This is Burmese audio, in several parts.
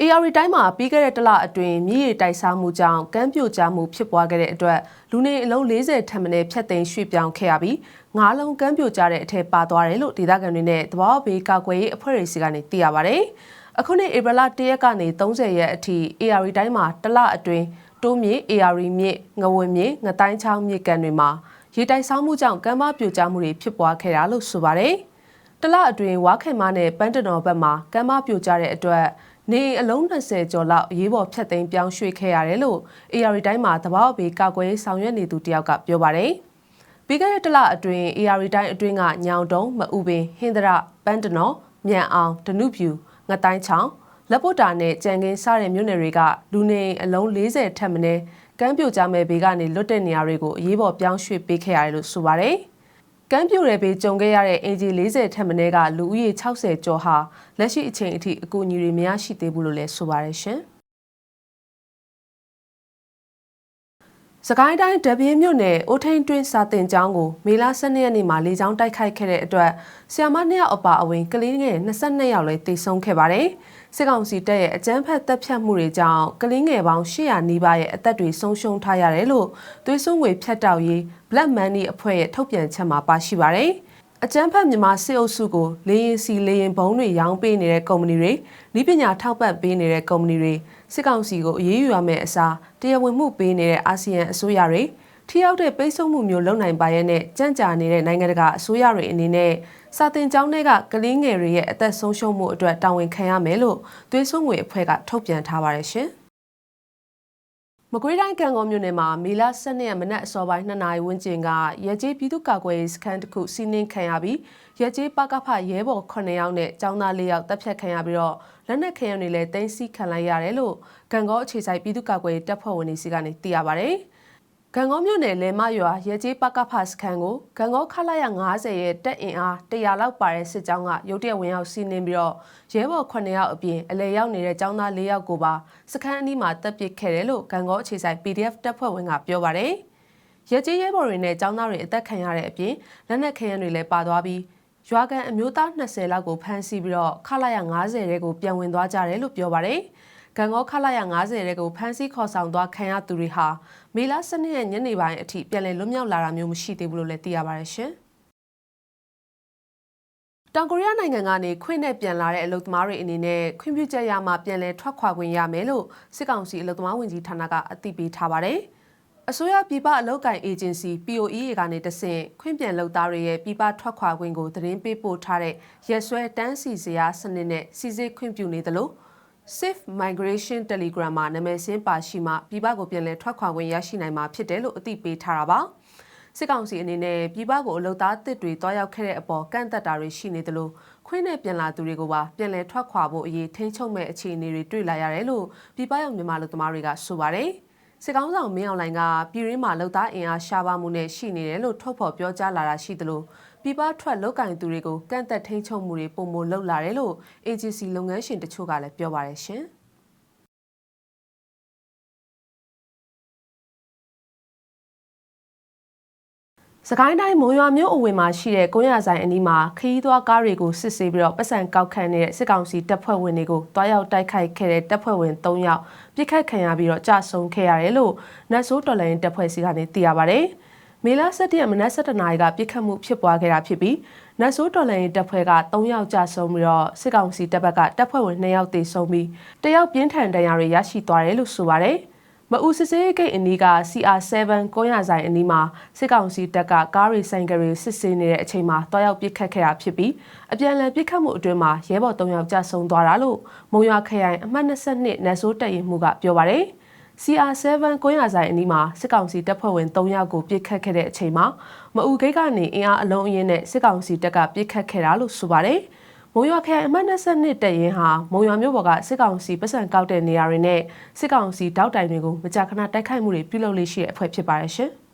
AR တိုင်းမှာပြီးခဲ့တဲ့တလအတွင်းမြည်ရည်တိုက်စားမှုကြောင့်ကမ်းပြိုကျမှုဖြစ်ပွားခဲ့တဲ့အတွက်လူနေအလုံး40ထပ်မံဖြတ်သိမ်းရွှေ့ပြောင်းခဲ့ရပြီးငါးလုံးကမ်းပြိုကျတဲ့အထက်ပါသွားတယ်လို့ဒေသခံတွေနဲ့တဘာဝဘေးကာကွယ်ရေးအဖွဲ့တွေစီကနေသိရပါဗျ။အခုနှစ်ဧပြီလ1ရက်ကနေ30ရက်အထိ AR တိုင်းမှာတလအတွင်းတိုးမြေ AR မြေငဝင်းမြေငတိုင်းချောင်းမြေကန်တွေမှာရေတိုက်စားမှုကြောင့်ကမ်းပါပြိုကျမှုတွေဖြစ်ပွားခဲ့တာလို့ဆိုပါတယ်။တလအတွင်းဝါခိုင်မနဲ့ပန်းတနော်ဘက်မှာကမ်းပါပြိုကျတဲ့အတွက် နေအလုံး20ကျော်လောက်ရေးပေါ်ဖြတ်သိမ်းပြောင်းရွှေ့ခဲ့ရတယ်လို့ AR တိုင်းမှာတဘာဝဘေးကာကွယ်ရေးဆောင်ရွက်နေသူတယောက်ကပြောပါတယ်။ပြီးခဲ့တဲ့တလအတွင်း AR တိုင်းအတွင်းကညောင်တုံးမအူပင်ဟင်္ဒရပန်းတနော်မြန်အောင်ဒနုဖြူငတိုင်းချောင်းလက်ပုတ်တာနဲ့ကြံကင်းစတဲ့မြို့နယ်တွေကလူနေအလုံး40ထက်မနည်းကမ်းပြိုကြမဲ့ဘေးကနေလွတ်တဲ့နေရာတွေကိုအရေးပေါ်ပြောင်းရွှေ့ပေးခဲ့ရတယ်လို့ဆိုပါတယ်။ ကမ်းပြိုတဲ့ဘေးကြုံခဲ့ရတဲ့အင်ဂျီ40ထက်မနည်းကလူဦးရေ60ကျော်ဟာလက်ရှိအချိန်အထိအကူအညီတွေမရရှိသေးဘူးလို့လည်းဆိုပါတယ်ရှင်။စကိုင်းတိုင်းဒပြင်းမြို့နယ်အိုထိန်တွင်းစာတင်ကျောင်းကိုမေလ12ရက်နေ့မှာလေကြောင်းတိုက်ခိုက်ခဲ့တဲ့အတွက်ဆီယမ2ယောက်အပါအဝင်ကလေးငယ်22ယောက်လည်းတေဆုံးခဲ့ပါတယ်။ စစ်ကောင်စီတပ်ရဲ့အကြမ်းဖက်တပ်ဖြတ်မှုတွေကြောင့်ကလေးငယ်ပေါင်း800နီးပါးရဲ့အသက်တွေဆုံးရှုံးထားရတယ်လို့သွေးစွန်းငွေဖြတ်တောက်ရေး Black Money အဖွဲ့ရဲ့ထုတ်ပြန်ချက်မှာပါရှိပါတယ်။အကျန်းဖက်မြန်မာစစ်အုပ်စုကိုလေရင်စီလေရင်ဘုံတွေရောင်းပေးနေတဲ့ကုမ္ပဏီတွေဤပညာထောက်ပံ့ပေးနေတဲ့ကုမ္ပဏီတွေစစ်ကောင်စီကိုအရေးယူရမယ့်အစားတရားဝင်မှုပေးနေတဲ့အာဆီယံအစိုးရတွေ ထိရောက်တဲ့ပိတ်ဆို့မှုမျိုးလုပ်နိုင်ပါရဲ့နဲ့ကြံ့ကြာနေတဲ့နိုင်ငံတကာအစိုးရတွေအနေနဲ့စာတင်ကျောင်းတွေကကလင်းငယ်တွေရဲ့အသက်ဆုံးရှုံးမှုအတွက်တာဝန်ခံရမယ်လို့သွေးစွန်းငွေအဖွဲ့ကထုတ်ပြန်ထားပါတယ်ရှင်။မကွေးတိုင်းကံကောမြို့နယ်မှာမေလ12ရက်မနက်အစောပိုင်း2နာရီဝန်းကျင်ကရဲကြီးပြည်သူ့ကာကွယ်ရေးစခန်းတစ်ခုစီးနင်းခံရပြီးရဲကြီးပကဖရဲဘော်9ယောက်နဲ့ចောင်းသား4ယောက်တပ်ဖြတ်ခံရပြီးတော့လက်နက်ခဲယံတွေလည်းတင်းစီခံလိုက်ရတယ်လို့ကံကောအခြေဆိုင်ပြည်သူ့ကာကွယ်ရေးတပ်ဖွဲ့ဝင်တွေစီကနေသိရပါဗျ။ ဂံကောမြို့နယ်လဲမရွာရဲကြီးပကဖစခန်းကိုဂံကောခလာရ90ရဲ့တက်အင်အား100လောက်ပါတဲ့စစ်ကြောင်းကရုတ်တရက်ဝင်ရောက်စီးနင်းပြီးတော့ရဲဘော်9ယောက်အပြင်အလဲရောက်နေတဲ့ចောင်းသား4ယောက်ကိုပါစခန်းအနီးမှာတပ်ပစ်ခဲ့တယ်လို့ဂံကောအခြေဆိုင် PDF တပ်ဖွဲ့ဝင်ကပြောပါတယ်။ရဲကြီးရဲဘော်တွေနဲ့ចောင်းသားတွေအသက်ခံရတဲ့အပြင်လက်နက်ခဲယမ်းတွေလည်းပါသွားပြီးရွာကန်အမျိုးသား20လောက်ကိုဖမ်းဆီးပြီးတော့ခလာရ90ရဲကိုပြန်ဝင်သွားကြတယ်လို့ပြောပါတယ်။ ဂံကောခလာရ90ရဲကိုဖမ်းဆီးခေါ်ဆောင်သွားခံရသူတွေဟာမေလ12ရက်ညနေပိုင်းအထိပြန်လည်လွတ်မြောက်လာတာမျိုးမရှိသေးဘူးလို့လည်းသိရပါတယ်ရှင်။တောင်ကိုရီးယားနိုင်ငံကနေခွင့်နဲ့ပြန်လာတဲ့အလုပ်သမားတွေအနေနဲ့ခွင့်ပြုချက်ရမှပြန်လည်ထွက်ခွာခွင့်ရမယ်လို့စစ်ကောင်စီအလုပ်သမားဝန်ကြီးဌာနကအသိပေးထားပါတယ်။အစိုးရပြည်ပအလုပ်ကိုင်အေဂျင်စီ POEA ကနေတဆင့်ခွင့်ပြန်လုပ်သားတွေရဲ့ပြည်ပထွက်ခွာခွင့်ကိုသတင်းပေးပို့ထားတဲ့ရက်စွဲတန်းစီစရာစနစ်နဲ့စီစစ်ခွင့်ပြုနေသလို့ Safe Migration Telegram မှာနာမည်စင်းပါရှိမှပြည်ပကိုပြန်လည်ထွက်ခွာခွင့်ရရှိနိုင်မှာဖြစ်တယ်လို့အသိပေးထားတာပါစစ်ကောင်စီအနေနဲ့ပြည်ပကိုအလုပ်သားတစ်တွေတွားရောက်ခဲ့တဲ့အပေါ်ကန့်သက်တာတွေရှိနေသလိုခွင့်နဲ့ပြန်လာသူတွေကိုပါပြန်လည်ထွက်ခွာဖို့အရေးထိန်းချုပ်မဲ့အခြေအနေတွေတွေ့လာရတယ်လို့ပြည်ပရောက်မြန်မာလူသမားတွေကဆိုပါတယ်စစ်ကောင်းဆောင်မင်းအောင်လှိုင်ကပြည်ရင်းမှာလုံသားအင်အားရှားပါမှုနဲ့ရှိနေတယ်လို့ထုတ်ဖော်ပြောကြားလာတာရှိသလို ပြည်ပထွက်လောက်ကင်သူတွေကိုကန့်သက်ထိန်းချုပ်မှုတွေပုံမလုပ်လာတယ်လို့ agency လုပ်ငန်းရှင်တချို့ကလည်းပြောပါတယ်ရှင်။စကိုင်းတိုင်းမုံရွာမြို့အဝင်မှာရှိတဲ့ကုန်းရဆိုင်အနီးမှာခရီးသွားကားတွေကိုစစ်ဆေးပြီးတော့ပတ်စံကောက်ခံနေတဲ့စစ်ကောင်စီတပ်ဖွဲ့ဝင်တွေကိုတွားရောက်တိုက်ခိုက်ခဲ့တဲ့တပ်ဖွဲ့ဝင်3ယောက်ပြစ်ခတ်ခံရပြီးတော့ကြာဆုံးခဲ့ရတယ်လို့နတ်ဆိုးတော်လိုင်းတပ်ဖွဲ့စီကနေသိရပါဗျ။ မေလ17ရက်မနက်7:00နာရီကပြစ်ခတ်မှုဖြစ်ပွားခဲ့တာဖြစ်ပြီးနတ်ဆိုးတော်လှန်ရေးတပ်ဖွဲ့က3ယောက်ကြာဆုံးပြီးတော့စစ်ကောင်စီတပ်ဘက်ကတပ်ဖွဲ့ဝင်2ယောက်သေဆုံးပြီးတယောက်ပြင်းထန်ဒဏ်ရာတွေရရှိသွားတယ်လို့ဆိုပါတယ်။မအူစစ်စေးဂိတ်အနီးက CR7 ကုန်းရဆိုင်အနီးမှာစစ်ကောင်စီတပ်ကကားရီဆိုင်ကရီစစ်ဆေးနေတဲ့အချိန်မှာတွားရောက်ပစ်ခတ်ခဲ့တာဖြစ်ပြီးအပြန်အလှန်ပစ်ခတ်မှုအတွင်းမှာရဲဘော်3ယောက်ကြာဆုံးသွားတာလို့မုံရွာခရိုင်အမှတ်22နတ်ဆိုးတပ်ရင်မှုကပြောပါတယ်။ CR7 ကိုရဆိုင်အနီးမှာစစ်ကောင်စီတပ်ဖွဲ့ဝင်3ယောက်ကိုပစ်ခတ်ခဲ့တဲ့အချိန်မှာမအူဂိတ်ကနေအင်အားအလုံးအင်းနဲ့စစ်ကောင်စီတပ်ကပစ်ခတ်ခဲ့တာလို့ဆိုပါတယ်။မုံရွာခရိုင်အမှတ်22တပ်ရင်းဟာမုံရွာမြို့ပေါ်ကစစ်ကောင်စီပတ်စံကောက်တဲ့နေရာတွေနဲ့စစ်ကောင်စီတောက်တိုင်တွေကိုမကြာခဏတိုက်ခိုက်မှုတွေပြုလုပ်လေ့ရှိတဲ့အဖွဲ့ဖြစ်ပါတယ်ရှင်။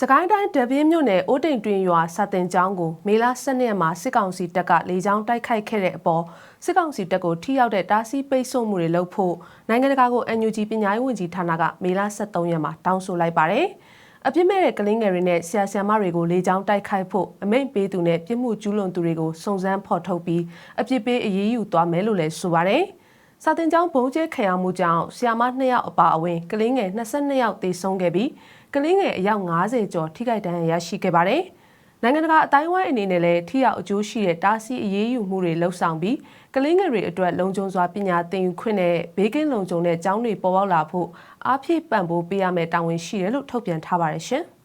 စကိုင်းတိုင်းဒဗင်းမြို့နယ်အိုးတိမ်တွင်ရွာစာတင်ကျောင်းကိုမေလ12ရက်မှာစစ်ကောင်စီတပ်ကလေကြောင်းတိုက်ခိုက်ခဲ့တဲ့အပေါ်စစ်ကောင်စီတပ်ကိုထိရောက်တဲ့တားဆီးပိတ်ဆို့မှုတွေလုပ်ဖို့နိုင်ငံတကာကို NUG ပညာရေးဝန်ကြီးဌာနကမေလ23ရက်မှာတောင်းဆိုလိုက်ပါတယ်။အပြစ်မဲ့တဲ့ကလင်းငယ်တွေနဲ့ဆရာဆရာမတွေကိုလေကြောင်းတိုက်ခိုက်ဖို့အမိန့်ပေးသူနဲ့ပြစ်မှုကျူးလွန်သူတွေကိုစုံစမ်းဖော်ထုတ်ပြီးအပြစ်ပေးအရေးယူသွားမယ်လို့လည်းဆိုပါတယ်။ စာတင်ကျောင်းဘုံကျဲခံရမှုကြောင့်ဆရာမ2ယောက်အပါအဝင်ကလင်းငယ်22ယောက်သေဆုံးခဲ့ပြီးကလင်းငယ်အယောက်90ကျော်ထိခိုက်ဒဏ်ရာရရှိခဲ့ပါတယ်။နိုင်ငံတကာအတိုင်းဝိုင်းအနေနဲ့လည်းထိရောက်အကျိုးရှိတဲ့တားဆီးအရေးယူမှုတွေလှုပ်ဆောင်ပြီးကလင်းငယ်တွေအတွက်လုံခြုံစွာပညာသင်ယူခွင့်နဲ့ဘေးကင်းလုံခြုံတဲ့ကျောင်းတွေပေါ်ပေါက်လာဖို့အားဖြည့်ပံ့ပိုးပေးရမယ့်တာဝန်ရှိတယ်လို့ထုတ်ပြန်ထားပါတယ်ရှင်။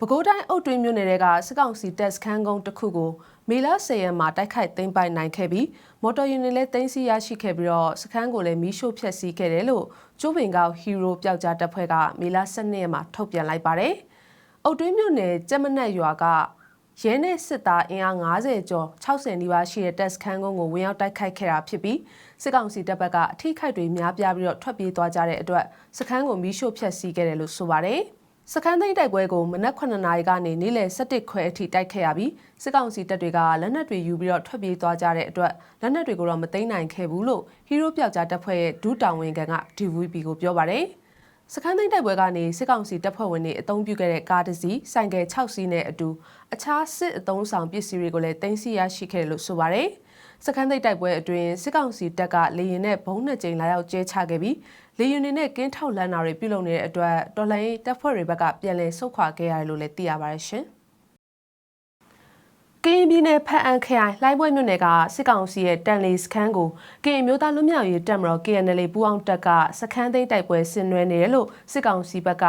ပဲခူးတိုင်းအုတ်တွင်းမြို့နယ်ကစစ်ကောင်စီတပ်စခန်းကုန်းတစ်ခုကိုမေလ10ရက်မှာတိုက်ခိုက်သိမ်းပိုက်နိုင်ခဲ့ပြီးမော်တော်ယာဉ်တွေလည်းသိမ်းဆည်းရရှိခဲ့ပြီးတော့စခန်းကိုလည်းမီးရှို့ဖျက်ဆီးခဲ့တယ်လို့ကျိုးပင်ကောက်ဟီးရိုးပျောက်ကြားတပ်ဖွဲ့ကမေလ12ရက်မှာထုတ်ပြန်လိုက်ပါတယ်။အုတ်တွင်းမြို့နယ်ကြက်မနက်ရွာကရဲနဲ့စစ်သားအင်အား90ကျော်60နီးပါးရှိတဲ့တပ်စခန်းကုန်းကိုဝင်ရောက်တိုက်ခိုက်ခဲ့တာဖြစ်ပြီးစစ်ကောင်စီတပ်ဘက်ကအထိခိုက်တွေများပြားပြီးတော့ထွက်ပြေးသွားကြတဲ့အတွက်စခန်းကိုမီးရှို့ဖျက်ဆီးခဲ့တယ်လို့ဆိုပါတယ်။ စခန်းသိမ်းတိုက်ပွဲကိုမနက်9နာရီကနေနေ့လယ်7ခွဲအထိတိုက်ခဲ့ရပြီးစစ်ကောင်စီတပ်တွေကလက်နက်တွေယူပြီးတော့ထွက်ပြေးသွားကြတဲ့အတွက်လက်နက်တွေကိုတော့မသိမ်းနိုင်ခဲ့ဘူးလို့ဟီးရိုးပြောက်ကြားတပ်ဖွဲ့ရဲ့ဒူးတောင်ဝင်ကန်က DVB ကိုပြောပါတယ်။စခန်းသိမ်းတိုက်ပွဲကနေစစ်ကောင်စီတပ်ဖွဲ့ဝင်တွေအုံပြုခဲ့တဲ့ကားတစ်စီးဆိုင်ကယ်6စီးနဲ့အတူအခြားစစ်အုံဆောင်ပစ္စည်းတွေကိုလည်းတင်စီရရှိခဲ့လို့ဆိုပါတယ်။စခန်းသိမ်းတိုက်ပွဲအတွင်းစစ်ကောင်စီတပ်ကလေရင်နဲ့ဘုံနှစ်ကြိမ်လာရောက်ကျဲချခဲ့ပြီး လေရင်တွေနဲ့ကင်းထောက်လန်းတာတွေပြုလုပ်နေတဲ့အတွက်တော်လိုင်းတပ်ဖွဲ့တွေဘက်ကပြန်လည်ဆုတ်ခွာခဲ့ရတယ်လို့လည်းသိရပါတယ်ရှင်။ကရင်ပြည်နယ်ဖက်အံခရိုင်လှိုင်းပွဲမြို့နယ်ကစစ်ကောင်စီရဲ့တန်လီစခန်းကိုကရင်မျိုးသားလွတ်မြောက်ရေးတပ်မတော် KNL ပူးအောင်တပ်ကစခန်းသိမ်းတိုက်ပွဲဆင်နွှဲနေတယ်လို့စစ်ကောင်စီဘက်က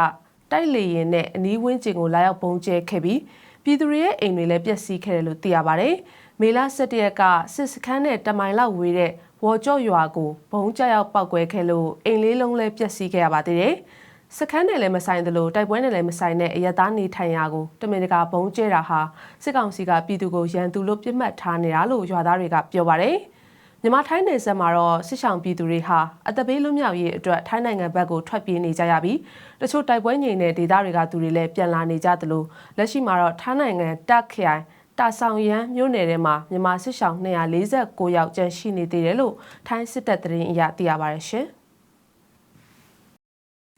တိုက်လေရင်နဲ့အနီးဝန်းကျင်ကိုလာရောက်ပုံကျဲခဲ့ပြီးပြည်သူတွေရဲ့အိမ်တွေလည်းပျက်စီးခဲ့တယ်လို့သိရပါတယ်။ မေလ17ရက်ကစစ်စခန်းနဲ့တမိုင်လောက်ဝေးတဲ့ဝေါ်ကြော့ရွာကိုဘုံကြောက်ရောက်ပောက်ကွဲခဲ့လို့အိမ်လေးလုံးလည်းပျက်စီးခဲ့ရပါသေးတယ်။စခန်းနဲ့လည်းမဆိုင်သလိုတိုက်ပွဲနဲ့လည်းမဆိုင်တဲ့အရသားနေထိုင်ရာကိုတမင်တကာဘုံကျဲတာဟာစစ်ကောင်စီကပြည်သူကိုရန်သူလို့ပြစ်မှတ်ထားနေတာလို့ရွာသားတွေကပြောပါတယ်။မြန်မာထိုင်းနယ်စပ်မှာတော့စစ်ဆောင်ပြည်သူတွေဟာအသက်ဘေးလွတ်မြောက်ရေးအတွက်ထိုင်းနိုင်ငံဘက်ကိုထွက်ပြေးနေကြရပြီးတချို့တိုက်ပွဲငြိမ်တဲ့ဒေသတွေကသူတွေလည်းပြန်လာနေကြသလိုလက်ရှိမှာတော့ထိုင်းနိုင်ငံတက်ခရိုင် တာဆောင်ရန်မြို့နယ်ထဲမှာမြန်မာစစ်ဆောင်249ယောက်ကျန်ရှိနေသေးတယ်လို့ထိုင်းစစ်တပ်သတင်းအရသိရပါတယ်ရှင်။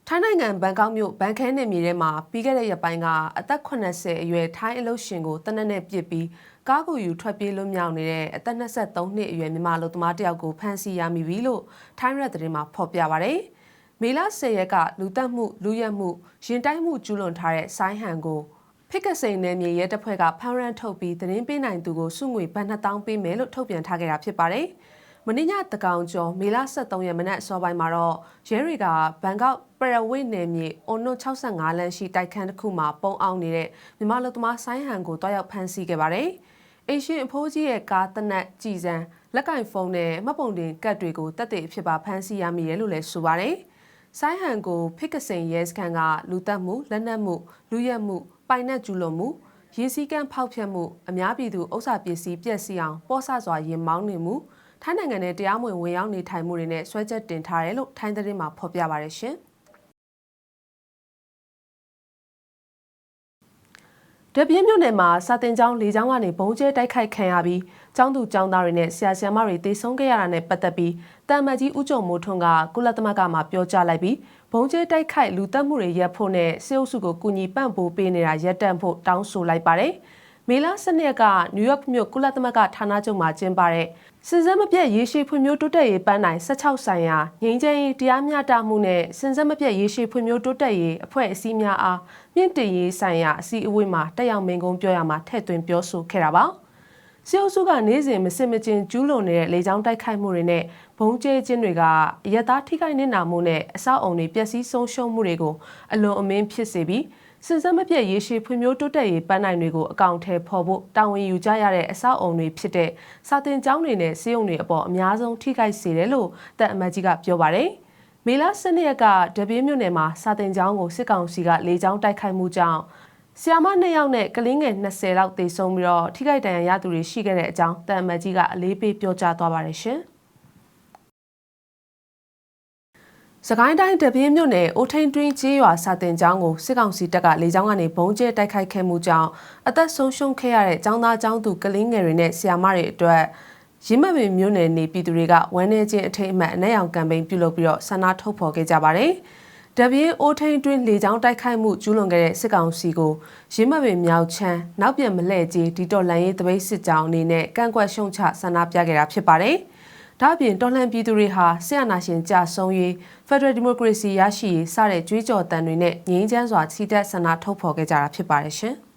ထိုင်းနိုင်ငံဘန်ကောက်မြို့ဘန်ခဲနယ်မြေထဲမှာပြီးခဲ့တဲ့ရက်ပိုင်းကအသက်80အရွယ်ထိုင်းအလုပ်ရှင်ကိုတနက်နဲ့ပြစ်ပြီးကားကိုယူထွက်ပြေးလွတ်မြောက်နေတဲ့အသက်23နှစ်အရွယ်မြန်မာလူသမားတယောက်ကိုဖမ်းဆီးရမိပြီလို့ထိုင်းရက်သတင်းမှာဖော်ပြပါဗျ။မေလ10ရက်ကလူတက်မှုလူရက်မှုရင်တိုက်မှုကျူးလွန်ထားတဲ့ဆိုင်းဟန်ကို ဖိကစိန်နယ်မြေရဲတပ်ဖွဲ့ကဖမ်းရန်ထုတ်ပြီးသတင်းပေးနိုင်သူကိုစုငွေဘတ်2000ပေးမယ်လို့ထုတ်ပြန်ထားခဲ့တာဖြစ်ပါတယ်။မင်းညတကောင်ကျော်မေလ23ရက်မနက်အစောပိုင်းမှာတော့ရဲတွေကဘန်ကောက်ပရဝိတ်နယ်မြေအွန်နု65လမ်းရှိတိုက်ခန်းတစ်ခုမှာပုံအောင်နေတဲ့မြမလူသမားဆိုင်းဟန်ကိုတွားရောက်ဖမ်းဆီးခဲ့ပါတယ်။အေရှင်အဖိုးကြီးရဲ့ကားတနက်ကြည်စံလက်ကင်ဖုန်းနဲ့မှတ်ပုံတင်ကတ်တွေကိုတက်တဲ့အဖြစ်ပါဖမ်းဆီးရမိတယ်လို့လည်းဆိုပါတယ်။ဆိုင်းဟန်ကိုဖိကစိန်ရဲစခန်းကလူတက်မှုလက်နက်မှုလူရက်မှု ပိုင်နက်ကျူးလွန်မှုရေစည်းကမ်းဖောက်ဖျက်မှုအများပြည်သူဥစ္စာပစ္စည်းပျက်စီးအောင်ပေါ်ဆစွာရင်မောင်းနေမှုထိုင်းနိုင်ငံနဲ့တရားမဝင်ဝင်ရောက်နေထိုင်မှုတွေနဲ့ဆွဲချက်တင်ထားတယ်လို့ထိုင်းသတင်းမှာဖော်ပြပါရရှင်။ တပြင်းမြို့နယ်မှာစာတင်ကျောင်း၄ကျောင်းကနေဘုံကျဲတိုက်ခိုက်ခံရပြီးကျောင်းသူကျောင်းသားတွေနဲ့ဆရာဆရာမတွေတေဆုံးခဲ့ရတာနဲ့ပတ်သက်ပြီးတမ်မတ်ကြီးဦးကျော်မိုးထွန်းကကုလသမဂ္ဂမှာပြောကြားလိုက်ပြီးဘုံကျဲတိုက်ခိုက်လူတက်မှုတွေရပ်ဖို့နဲ့စေအုပ်စုကိုကူညီပံ့ပိုးပေးနေတာရပ်တန့်ဖို့တောင်းဆိုလိုက်ပါတယ်။ မေလ12ရက်ကနယူးယောက်မြို့ကုလသမဂ္ဂဌာနချုပ်မှာကျင်းပတဲ့စင်စက်မပြတ်ရေရှည်ဖွံ့ဖြိုးတိုးတက်ရေးပန်းနိုင်16ဆိုင်ရာငြိမ်းချမ်းရေးတရားမျှတမှုနဲ့စင်စက်မပြတ်ရေရှည်ဖွံ့ဖြိုးတိုးတက်ရေးအဖွဲ့အစည်းများအားမြင့်တင်ရေးဆိုင်ရာအစည်းအဝေးမှာတက်ရောက်မင်းကုန်းပြောရမှာထည့်သွင်းပြောဆိုခဲ့တာပါ။စီအုပ်စုကနေ့စဉ်မစစ်မချင်းကျူးလွန်နေတဲ့လေကြောင်းတိုက်ခိုက်မှုတွေနဲ့ဘုံကျဲခြင်းတွေကရက်သားထိခိုက်နေတာမှုနဲ့အဆောက်အုံတွေပျက်စီးဆုံးရှုံးမှုတွေကိုအလွန်အမင်းဖြစ်စေပြီး စင်စက်မပြတ်ရေရှည်ဖွံ့ဖြိုးတိုးတက်ရေးပန်းနိုင်တွေကိုအကောင့်ထဲပေါ်ဖို့တာဝန်ယူကြရတဲ့အဆောက်အုံတွေဖြစ်တဲ့စာတင်ကျောင်းတွေနဲ့စေယုံတွေအပေါ်အများဆုံးထိခိုက်စေတယ်လို့တပ်အမတ်ကြီးကပြောပါတယ်။မေလ12ရက်ကဒပြင်းမြို့နယ်မှာစာတင်ကျောင်းကိုစစ်ကောင်စီကလေကြောင်းတိုက်ခိုက်မှုကြောင့်ဆီယာမ2ယောက်နဲ့ကလင်းငယ်20လောက်သေဆုံးပြီးတော့ထိခိုက်ဒဏ်ရာရသူတွေရှိခဲ့တဲ့အကြောင်းတန်အမတ်ကြီးကအလေးပေးပြောကြားသွားပါတယ်ရှင်။ စကိုင်းတိုင်းတပြင်းမြို့နယ်အိုထိန်တွင်းကျေးရွာစာတင်ကျောင်းကိုစစ်ကောင်စီတပ်ကလေကြောင်းကနေဘုံကျဲတိုက်ခိုက်ခဲ့မှုကြောင့်အသက်ဆုံးရှုံးခဲ့ရတဲ့ကျောင်းသားကျောင်းသူကလေးငယ်တွေနဲ့ဆရာမတွေအတွက်ရင်းမပင်မြို့နယ်နေပြည်သူတွေကဝမ်းနေခြင်းအထိတ်အမှတ်အနက်ရောင်ကမ်ပိန်းပြုလုပ်ပြီးတော့ဆန္ဒထုတ်ဖော်ခဲ့ကြပါတယ်။တပင်းအိုးထိန်တွင်းလေကြောင်းတိုက်ခိုက်မှုကျူးလွန်ခဲ့တဲ့စစ်ကောင်စီကိုရင်းမပင်မြောက်ချမ်းနောက်ပြန်မလှည့်ကြီးဒီတော်လန်ရေးတပိတ်စစ်ကြောင်းအနေနဲ့ကန့်ကွက်ရှုံချဆန္ဒပြခဲ့တာဖြစ်ပါတယ်။ ဒါ့အပြင်တော်လှန်ပြည်သူတွေဟာဆရာနာရှင်ကြဆုံးရေး Federal Democracy ရရှိရေးစတဲ့ကြွေးကြော်တန်တွေနဲ့ငြိမ်းချမ်းစွာချီတက်ဆန္ဒထုတ်ဖော်ခဲ့ကြတာဖြစ်ပါတယ်ရှင်။